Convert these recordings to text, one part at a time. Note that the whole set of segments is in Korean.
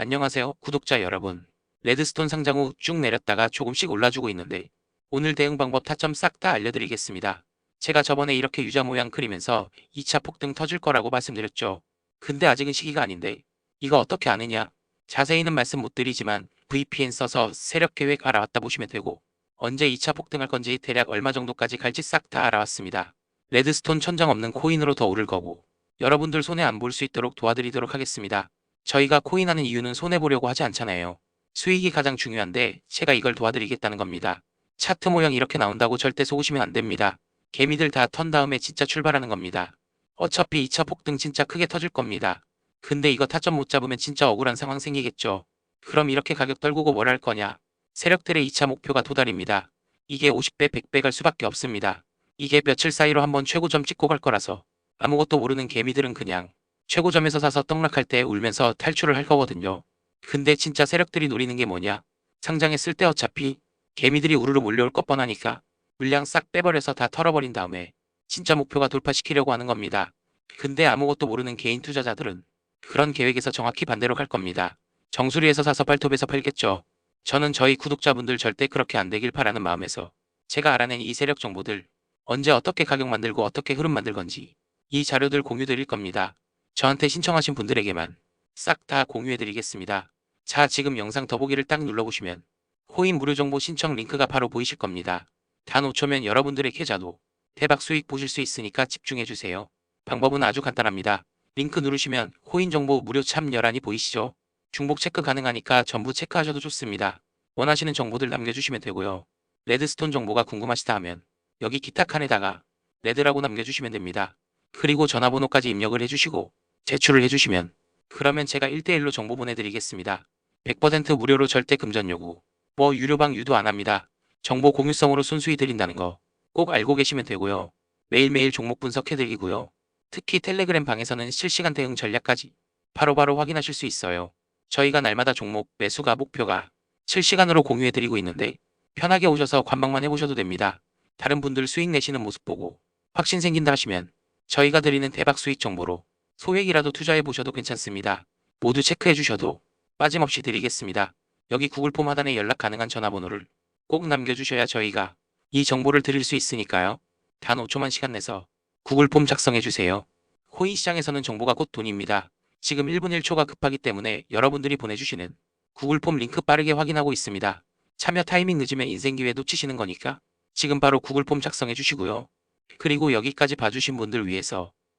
안녕하세요, 구독자 여러분. 레드스톤 상장 후 쭉 내렸다가 조금씩 올라주고 있는데 오늘 대응 방법 타점 싹 다 알려드리겠습니다. 제가 저번에 이렇게 유자 모양 그리면서 2차 폭등 터질 거라고 말씀드렸죠. 근데 아직은 시기가 아닌데 이거 어떻게 아느냐? 자세히는 말씀 못 드리지만 VPN 써서 세력 계획 알아왔다 보시면 되고 언제 2차 폭등할 건지 대략 얼마 정도까지 갈지 싹 다 알아왔습니다. 레드스톤 천장 없는 코인으로 더 오를 거고 여러분들 손해 안볼 수 있도록 도와드리도록 하겠습니다. 저희가 코인하는 이유는 손해보려고 하지 않잖아요. 수익이 가장 중요한데 제가 이걸 도와드리겠다는 겁니다. 차트 모양 이렇게 나온다고 절대 속으시면 안 됩니다. 개미들 다 턴 다음에 진짜 출발하는 겁니다. 어차피 2차 폭등 진짜 크게 터질 겁니다. 근데 이거 타점 못 잡으면 진짜 억울한 상황 생기겠죠. 그럼 이렇게 가격 떨구고 뭘 할 거냐? 세력들의 2차 목표가 도달입니다. 이게 50배, 100배 갈 수밖에 없습니다. 이게 며칠 사이로 한번 최고점 찍고 갈 거라서 아무것도 모르는 개미들은 그냥 최고점에서 사서 떡락할 때 울면서 탈출을 할 거거든요. 근데 진짜 세력들이 노리는 게 뭐냐? 상장했을 때 어차피 개미들이 우르르 몰려올 것 뻔하니까 물량 싹 빼버려서 다 털어버린 다음에 진짜 목표가 돌파시키려고 하는 겁니다. 근데 아무것도 모르는 개인 투자자들은 그런 계획에서 정확히 반대로 갈 겁니다. 정수리에서 사서 발톱에서 팔겠죠. 저는 저희 구독자분들 절대 그렇게 안 되길 바라는 마음에서 제가 알아낸 이 세력 정보들 언제 어떻게 가격 만들고 어떻게 흐름 만들 건지 이 자료들 공유 드릴 겁니다. 저한테 신청하신 분들에게만 싹 다 공유해 드리겠습니다. 자 지금 영상 더보기를 딱 눌러보시면 코인 무료 정보 신청 링크가 바로 보이실 겁니다. 단 5초면 여러분들의 계좌도 대박 수익 보실 수 있으니까 집중해 주세요. 방법은 아주 간단합니다. 링크 누르시면 코인 정보 무료 참여란이 보이시죠? 중복 체크 가능하니까 전부 체크하셔도 좋습니다. 원하시는 정보들 남겨주시면 되고요. 레드스톤 정보가 궁금하시다 하면 여기 기타 칸에다가 레드라고 남겨주시면 됩니다. 그리고 전화번호까지 입력을 해주시고 제출을 해주시면 그러면 제가 1대1로 정보 보내드리겠습니다. 100% 무료로 절대 금전 요구, 뭐 유료방 유도 안 합니다. 정보 공유성으로 순수히 드린다는 거 꼭 알고 계시면 되고요. 매일매일 종목 분석해드리고요. 특히 텔레그램 방에서는 실시간 대응 전략까지 바로바로 확인하실 수 있어요. 저희가 날마다 종목 매수가 목표가 실시간으로 공유해드리고 있는데 편하게 오셔서 관망만 해보셔도 됩니다. 다른 분들 수익 내시는 모습 보고 확신 생긴다 하시면 저희가 드리는 대박 수익 정보로 소액이라도 투자해 보셔도 괜찮습니다. 모두 체크해 주셔도 빠짐없이 드리겠습니다. 여기 구글 폼 하단에 연락 가능한 전화번호를 꼭 남겨주셔야 저희가 이 정보를 드릴 수 있으니까요. 단 5초만 시간 내서 구글 폼 작성해 주세요. 코인 시장에서는 정보가 곧 돈입니다. 지금 1분 1초가 급하기 때문에 여러분들이 보내주시는 구글 폼 링크 빠르게 확인하고 있습니다. 참여 타이밍 늦으면 인생 기회 놓치시는 거니까 지금 바로 구글 폼 작성해 주시고요. 그리고 여기까지 봐주신 분들 위해서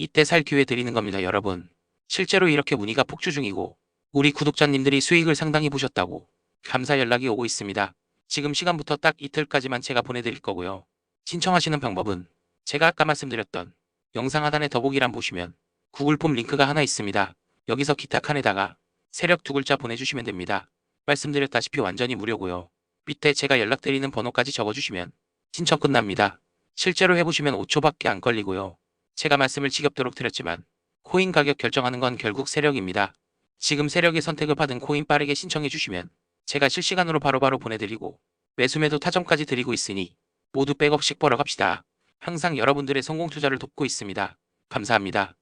이때 살 기회 드리는 겁니다 여러분. 실제로 이렇게 문의가 폭주 중이고 우리 구독자님들이 수익을 상당히 보셨다고 감사 연락이 오고 있습니다. 지금 시간부터 딱 이틀까지만 제가 보내드릴 거고요. 신청하시는 방법은 제가 아까 말씀드렸던 영상 하단에 더보기란 보시면 구글 폼 링크가 하나 있습니다. 여기서 기타 칸에다가 세력 두 글자 보내주시면 됩니다. 말씀드렸다시피 완전히 무료고요. 밑에 제가 연락드리는 번호까지 적어주시면 신청 끝납니다. 실제로 해보시면 5초밖에 안 걸리고요. 제가 말씀을 지겹도록 드렸지만 코인 가격 결정하는 건 결국 세력입니다. 지금 세력의 선택을 받은 코인 빠르게 신청해 주시면 제가 실시간으로 바로 바로 보내드리고 매수매도 타점까지 드리고 있으니 모두 백업씩 벌어 갑시다. 항상 여러분들의 성공 투자를 돕고 있습니다. 감사합니다.